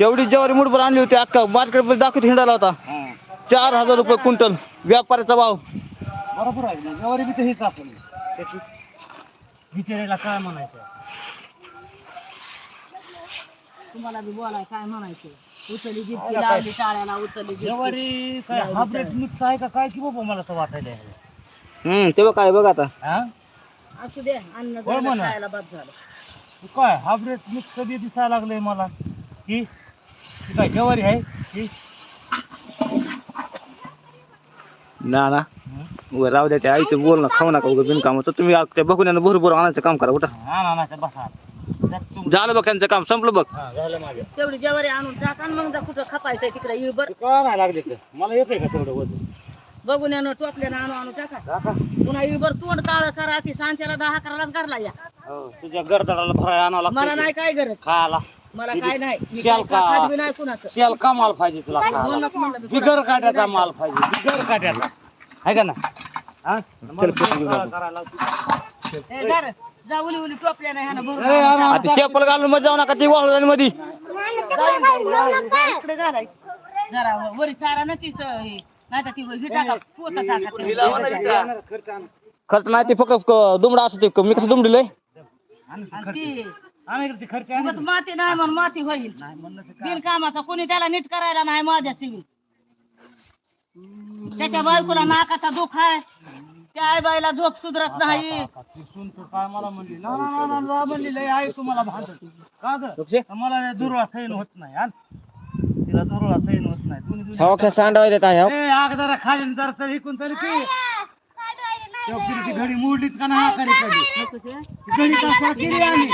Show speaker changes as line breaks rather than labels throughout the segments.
एवढी ज्वारी मुठभर आणली होती अख्खा मार्केट दाखवत हिंडाला होता.
हा.
चार हजार रुपये क्विंटल व्यापाऱ्याचा भाव.
बरोबर आहे ना जवारी बी तर हेच असेल. त्याची बिचारीला काय म्हणायचं?
तुम्हाला बी बोलाय काय म्हणायचं? उचली जितकी लावली टाळ्याला उचली.
जवारी काय मिक्स आहे का काय? की बाबा मला तर वाटायला.
हम्म तेव्हा काय बघ आता.
हा?
असू दे अन्न झालं,
म्हणा.
खायला बाद झालं.
हे काय हायब्रिड मिक्स बी दिसायला लागलंय मला? ही ही काय जवारी आहे ही
ना ना.
हं?
उगा राहू द्या त्या आईचं बोल ना खाऊ नका उगा बिनकामाचं. तुम्ही आ- त्या बघून भरपूर आणायचं काम करा उठा.
हा ना ना बसा. त्यात तुम-
झालं बघ त्यांचं काम संपलं बघ.
हा, झालं
तेवढी ज्वारी आणून टाका आणि मग जा कुठं खपायचंय तिकडे इळबर
ते काय नाही लागले का मला येतंय का तेवढं वजन?
बघून येणं टोपल्यानं आणू आणू टाका.
काका
पुन्हा इळबर तोंड काळ करा ती सांच्याला दहा करायला घरला या.
हो, तुझ्या गरदाडाला भरायला आणावं
मला
लागतं
नाही काय गरज.
खायला.
मला काय नाही मी
शाल
काय
का?
खात बी नाही कुणाचं
शेल का माल पाहिजे तुला खायला?
म्हणूनच म्हणलं मी
बिगर काट्याचा माल पाहिजे बिगर काट्याचा आहे का ना हा? मला गोळा करायला लावतो.
ए, धर. जा उली उली टोपल्या नाही ह्यानं भरून
अरे, आणा, आणा.
आता चप्पल घालून मग जाऊ नका ती वाळू मध्ये
इकडे घालाय जरा वरी चारा ना हे नाही तर ती ही टाका पोता टाका
खर्च
नाही ते फक्त क- दुमडा असते मी कसं दुमडीलंय
आण.
ती
आण इकडे ते खर्च आण.
उगाच माती नाही म्हणून माती होईल
नाही म्हणलं तर काय.
बिनकामाचा कोणी त्याला नीट करायला नाही माझ्या सिवी त्याच्या बायकोला नाकाचा दुख आहे त्या आई बाईला झोप सुधरत नाही
काका, ती सून तर काय मला म्हणली ना ना, ना, ना, ना, म्हणली लय आहे तुम्हाला भांडत का ग
लक्षे?
मला दुर्वा सैन होत नाही हा तिला दुर्वा सैन होत नाही दोन्ही दोन्ही
हवा सांडवाय देत आहे
ए, आग जरा खाली जरा तरी इकून तरी ती घडी मोडलीच का नाही आकारी कधी ती घडी का केली आम्ही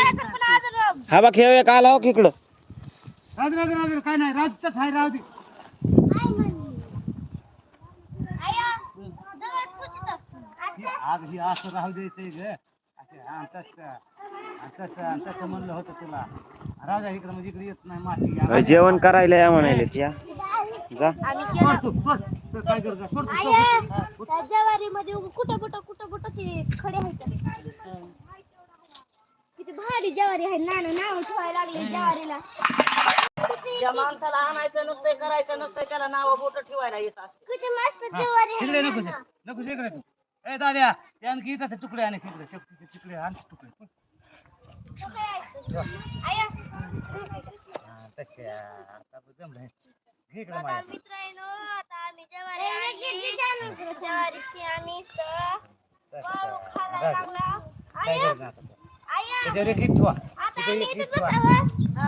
हा बघ हे एक आला हो की इकडं.
राजू राजू राजू काय नाही राजच आहे राजू. ही आग ही असं राहू द्यायचंय ग. म्हणलं होतं तुला. राजा इकडे म्हणजे इकडे येत नाही माती
जेवण करायला या म्हणाले त्या जा.
सोड तू, सोड. तू काय करतो? सोड तू, सोड.
त्या ज्वारी मध्ये कुठं कुठं कुठं कुठं ते खडे आहेत. किती भारी ज्वारी आहे. नाणं नाव ठेवायला लागले ज्वारीला.
माणसाला आणायचं नसतंय करायचं नसतंय त्याला नाव बोट ठेवायला येत असते
किती मस्त ज्वारी आहे
तिकडे नको जा. नको जा इकडे. तू. ए दाद्या ते आणखी इथं ते तुकडे आणि तिकडे. तुकडे आण तुकडे
आया.
हा, तशा. आता बघ जमलंय. घे इकडे माझ्या.
मित्रांनो आता आम्ही ज्वारी आणली. ज्वारीची आम्ही इथं वाळू खायला लागला.
काय करणार आता तू?
आया
त्याच्यावर एक ठेवा.
आता
तिथे एक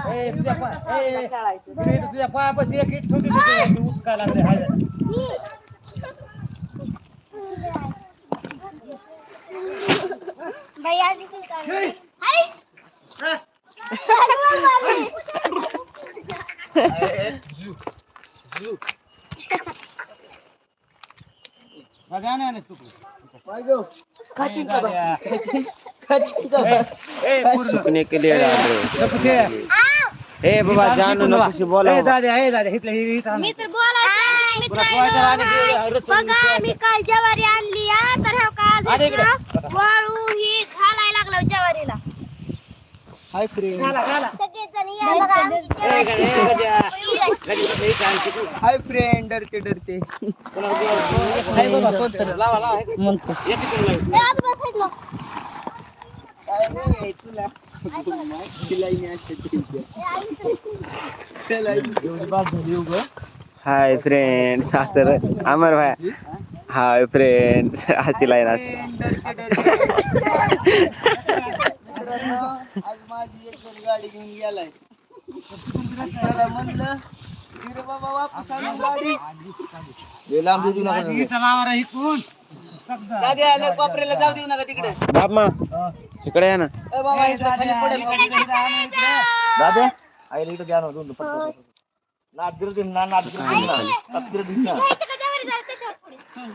ए, तुझ्या पा- ए, तुझ्या पायापाशी एक इट ठेवली तिथे. ती उचकायला लागले हाय.
बाई आधी तू. काय
दाद्या, आण,
सुकने के लिए डाल रहे हो. ए बाबा जानू नको कशी बोला
ए, दाद्या, ए, दाद्या, इथलं हे- इथं.
मी तर बोलायचं
ते
बघा मी काल ज्वारी आणली हा, तर हो
आणि इकडे.
वाळू ही घालायला लागलो ज्वारीला
हाय फ्रेंड
सगळेजण या बघा आमची
ए,
ज्वारी.
हाय फ्रेंड डरते डरते
हाय बाबा, कोण तरी. लावा, लावा, हे. तिकडून लाव.
ए, आजोबा साईडला.
हाय फ्रेंड्स असं अमर भाई हाय फ्रेंड्स अशी लाईन असते
आज माझी एक गाडी घेऊन गेलाय त्याला म्हणलं बाबा वापस आणून गाडी कोपऱ्याला जाऊ देऊ नका तिकडे.
बापमा इकडे या ना.
ए बाबा खाली पडेल.
दादा आईला इकडे घ्या ना दोन पटकन.
नादरुद्दीन ना ना?
हं,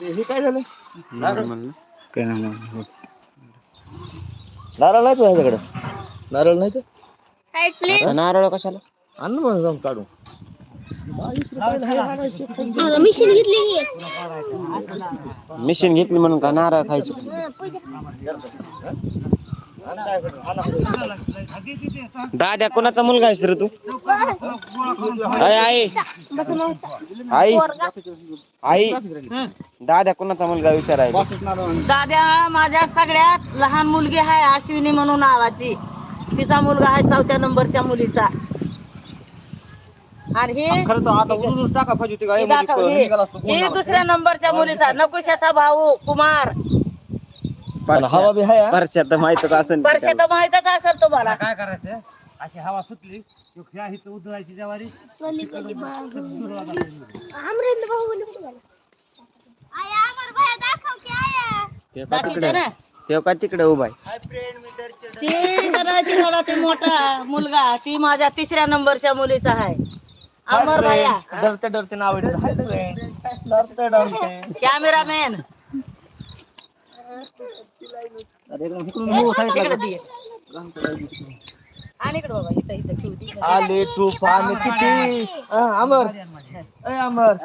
हे काय झालं?
म्हणलं. काय नाही.
नारळ नाही तुझ्याकडे? नारळ नाही तर?
नारळ कशाला?
आण ना मग जाऊन काढू
मिशीन घेतली
मिशीन घेतली म्हणून का नारळ खायचं? दाद्या कोणाचा मुलगा आहेस रे तू? अय आई. आई. आई. दाद्या कोणाचा मुलगा विचारायला
दाद्या माझ्या सगळ्यात लहान मुलगी आहे अश्विनी म्हणून नावाची. तिचा मुलगा आहे चौथ्या नंबरच्या मुलीचा. आणि हे
खरं तर आता टाका पाहिजे होती
हे
काय
दाखव, हे- हे दुसऱ्या नंबरच्या मुलीचा नकुशाचा भाऊ कुमार.
हवा बी आहे हा?
परश्या तर माहितच असेल की
वर्ष
त्याला.
तर माहितच असेल तुम्हाला.
काय करायचं अशी हवा सुटली की ह्या इथं उधळायची ज्वारी.
कली कली बाबू.
दुर्वा दाखवायची.
अमरेंद्र भाऊ बोलू कुठं गेला? आया अमर भैया दाखव की आया.
ते का
दाखवते
तिकडे?
ना.
ते का तिकडे उभा आहे?
ती करायची थोडा ते मोठा मुलगा ती माझ्या तिसऱ्या नंबरच्या मुलीचा आहे. अमर भैया
डरते डरते नाव आहे. हाय friend. डरते डरते
कॅमेरामॅन
अरे एकदम इकडून हो, side ला
तिकडे
जा.
दे. आणि इकडे बाबा इथं इथं ठेवू दे.
आले तुफान किती हा, अमर अय अमर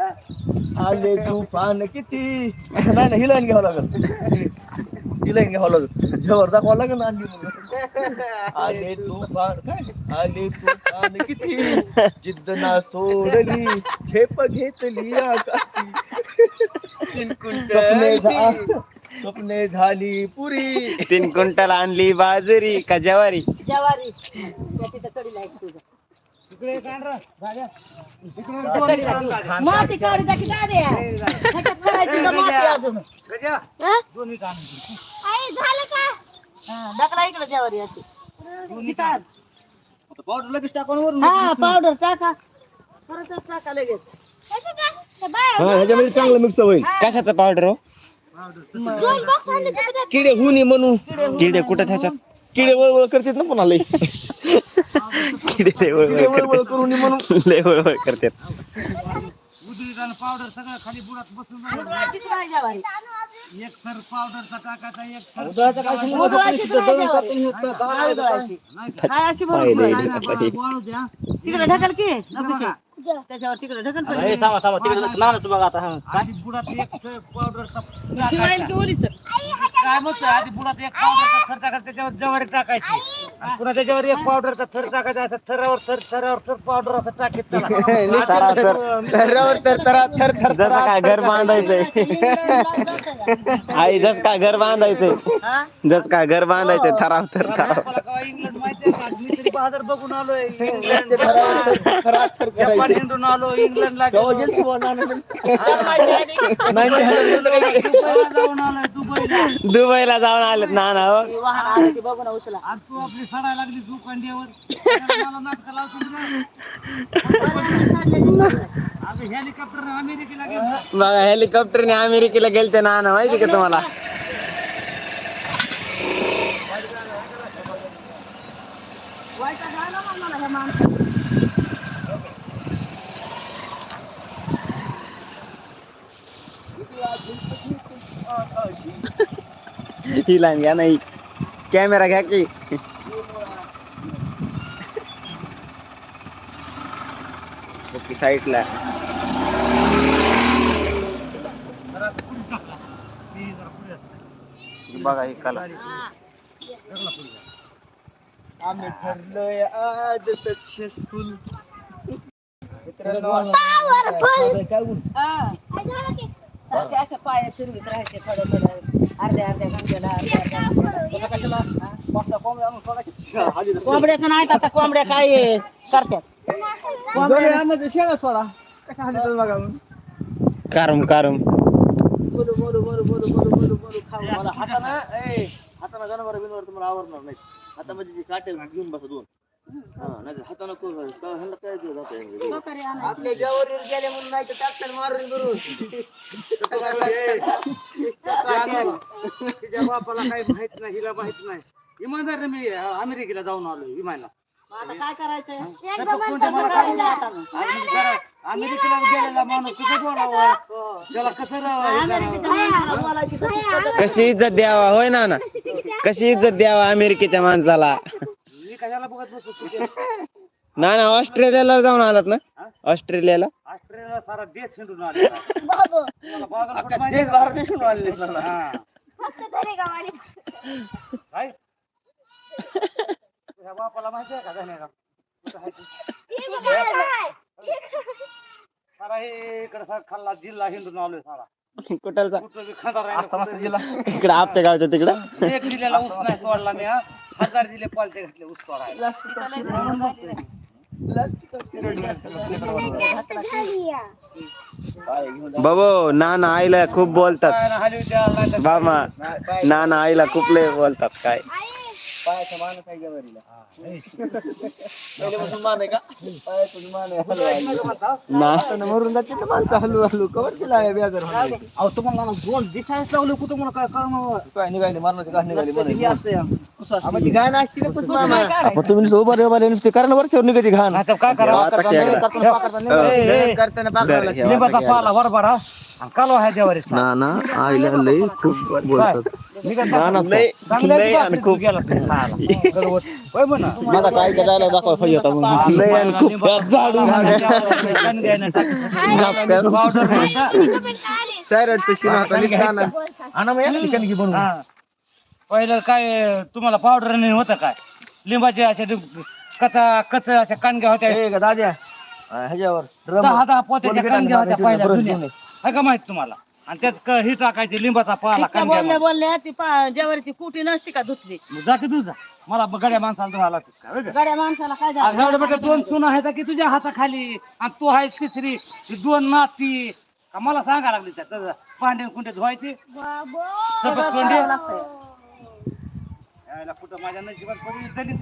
आले तुफान किती नाही नाही ही लाईन घ्यावं लागेल ही लाईन घ्यावं लागेल जेवर दाखवावं लागेल ना आणली म्हणून. आले तुफान काय? आले तुफान किती? जिद्द ना सोडली झेप घेतली आकाशी. स्वप्ने झा- स्वप्ने झाली पुरी.
तीन क्विंटल आणली बाजरी का ज्वारी?
जवारी. त्या तिथं कडीला तुझं. माती काढी करायची का अजून?
हं? आई झालं का?
हा, इकडे जवारी अशी.
पावडर लगेच टाकून वरून
हा पावडर टाका. परतच टाका लगेच.
हा ह्याच्यामध्ये चांगलं मिक्स होईल.
कशाचं पावडर हो?
दोन बॉक्स आणले ते बघा.
किडे हुनी म्हणून.
किडे कुठं त्याच्यात?
किडे वळवळ करतात ना पुन्हा लई.
किडे लय वळवळ
किडे वळवळ
करतात.
करून म्हणून.
लय वळवळ करतात.
उधळीत आणि पावडर सगळं खाली बुडात बसून
नाही
एक थर पावडरचा टाकायचा एक थर
उधळाचं काय सांगू नका,
उधळायचीच
तिथं
नाही
दळून. टाकून हे होतं,
नाही
दळायचं
उधळायची.
नाही का?
हाय अशी. बरोबर
नाही, नाही,
आता हे.
वाळू द्या.
तिकडे ढकल की नकोशी.
कुठं?
त्याच्यावर तिकडे ढकल
अरे,
पहिले.
थांबा थांबा तिकडे नानाचं बघा आता हा.
आधी बुडात एक थर पावडरचा
शिवायला की
टाकायचा.
ओलीस?
काय म्हणतो आधी बुडात एक पावडरचा थर टाकायचा त्याच्यावर ज्वारी टाकायची. आणि पुन्हा त्याच्यावर एक पावडरचा थर टाकायचा असं थरावर थर थरावर थर पावडर असं टाकीत त्याला.
थरावर तर तरा थर थर
जसं काय घर बांधायचंय. आई जस काय घर बांधायचंय.
हा?
जस काय घर बांधायचंय थराव तर थराव
मला इंग्लंड माहितीये का? मी तरी बहादर बघून आलोय. इंग्लंड
थरावर थर- थर करायचं.
हिंडून आलो इंग्लंडला गेलो. जाऊन आलोय दुबईला.
दुबईला जाऊन आलेत नाना हो
वाहन आलं की बघून उचला.
आज तू आपली सडायला लागली तू कंड्यावर मला नाटक लावतो आज हेलिकॉप्टर अमेरिकेला गेलो
बघा हेलिकॉप्टरने अमेरिकेला गेलते नाना माहिती का तुम्हाला?
मला ह्या माणसाला.
ही लाईन घ्या नाही कॅमेरा घ्या की ओके साईडला. बघा ही कला.
आम्ही ठरलोय आज सक्सेसफुल
Powerful.
असे पाय फिरवीत राहायचे थोडं थोडं अर्ध्या अर्ध्या घंट्याला अर्ध्या अर्ध्या घंट्याला. कोंबड्याचं नाही आता कोंबड्या काय करतात
शेळा सोडा. कशा हाली तर बघा मग.
कारम कारम.
बोलू बोलू बोलू बोलू बोलू बोलू बोलू खाऊ.
मला हातानं ए हातानं जनावर बिनवर तुम्हाला आवडणार नाही. हातामध्ये जे काटे घेऊन बसा दोन. हा हातानं. आपल्या गेले म्हणून नाही तर मारून
तिच्या बापाला काही माहीत नाही हिला माहीत नाही. इमानदार मी अमेरिकेला जाऊन आलो विमानाला
आता काय करायचंय?
अमेरिकेला गेलेला माणूस कसं बोलावं? त्याला कसं राहावं? हे
बोलायची कशी
इज्जत द्यावा? होय ना ना. कशी इज्जत द्यावा अमेरिकेच्या माणसाला?
कशाला बघत?
ना ना ऑस्ट्रेलियाला जाऊन आलात ना ऑस्ट्रेलियाला
ऑस्ट्रेलियाला सारा देश हिंडून आलेला आहे.
बाबू,
तुम्हाला कुठं माहिती आहे का? हा.
फक्त धरे गावाने.
काय तुझ्या बापाला माहिती आहे का धन्यवाद कुठं आहे ते?
हे बघा काय.
सारा हे इकडे सारा खाल्ला जिल्हा हिंडून आलोय सारा कुठं बी आहे ना, कुठं. बी.
इकडे आपल्या गावच्या तिकडं
एक जिल्ह्याला ऊस नाही सोडला मी हा. हजार जिल्हे पालते घातले ऊस तोडायला
झाली या.
काय घेऊन जा.
बाबो ना ना आईला खूप बोलतात
काय ना, हाली द्यायला नाही तर-
बाबा
नाही, पाय-
ना ना आईला खूप लय बोलतात काय
आई,
पायाचं मान आहे गवारीला.
हा, हे.
पहिल्यापासून मान आहे का पायाचं मान आहे हलवा आहे.
ना
आता मरून जाते ना माणसं हलू हलू कवर केला आहे व्यागर म्हणायचं.
अहो तुम्हाला ना दोन दिसायच लावले कुठं म्हणून काय कारण
काय निघाली मरणाची का निघाली म्हणायची.
असं
आम्हाला घाण असते रे, कुठं मामा?
काय
मग तुम्ही नुसतं उभा रे, उभा नुसते कारण वरच्यावर निघायची घाण
आता काय करावं
आता
करताना-
खेळा.
करताना-
बरं,
लागतं.
हे
लिंबाचा पाला हा आणि कालवा आहे देवारी
ना ना आईला लय खूप बोलतात
मी काय
ना ना लय लय आणि खूप.
माझा काय त्या डायलॉग दाखवा पाहिजे होता मग.
लय आणि खूप झाडून.
पावडर?
सैराट पेशी नव्हता, ना. आणा मग एक ठिकाणी घे बनवून.
हा. पहिलं काय तुम्हाला पावडर नाही होतं काय? लिंबाचे असे कचा कच अशा कणग्या होत्या.
दाद्या, हा, ह्याच्यावर ड्रम
दहा दहा पोत्याच्या
कोलगेट
होत्या पहिल्या जुन्या. आहे का माहीत तुम्हाला? आणि त्यात क- हे टाकायचे लिंबाचा पाला
इतक्या बोलल्या ती पा- कुटी नसती का धुतली
जाते तुझा मला गड्या माणसाला धुवायला लागतं का होय का?
गड्या माणसाला काय
एवढं दोन सुना आहेत की तुझ्या हाताखाली? आणि तू आहेस तिसरी. ही दोन नाती. का मला सांगा लागली त्यात? भांडे कुंडे धुवायचे?
बाबो.
सफेद कोंडे?
लागतंय.
यायला कुठं माझ्या नशिबात पडली तरी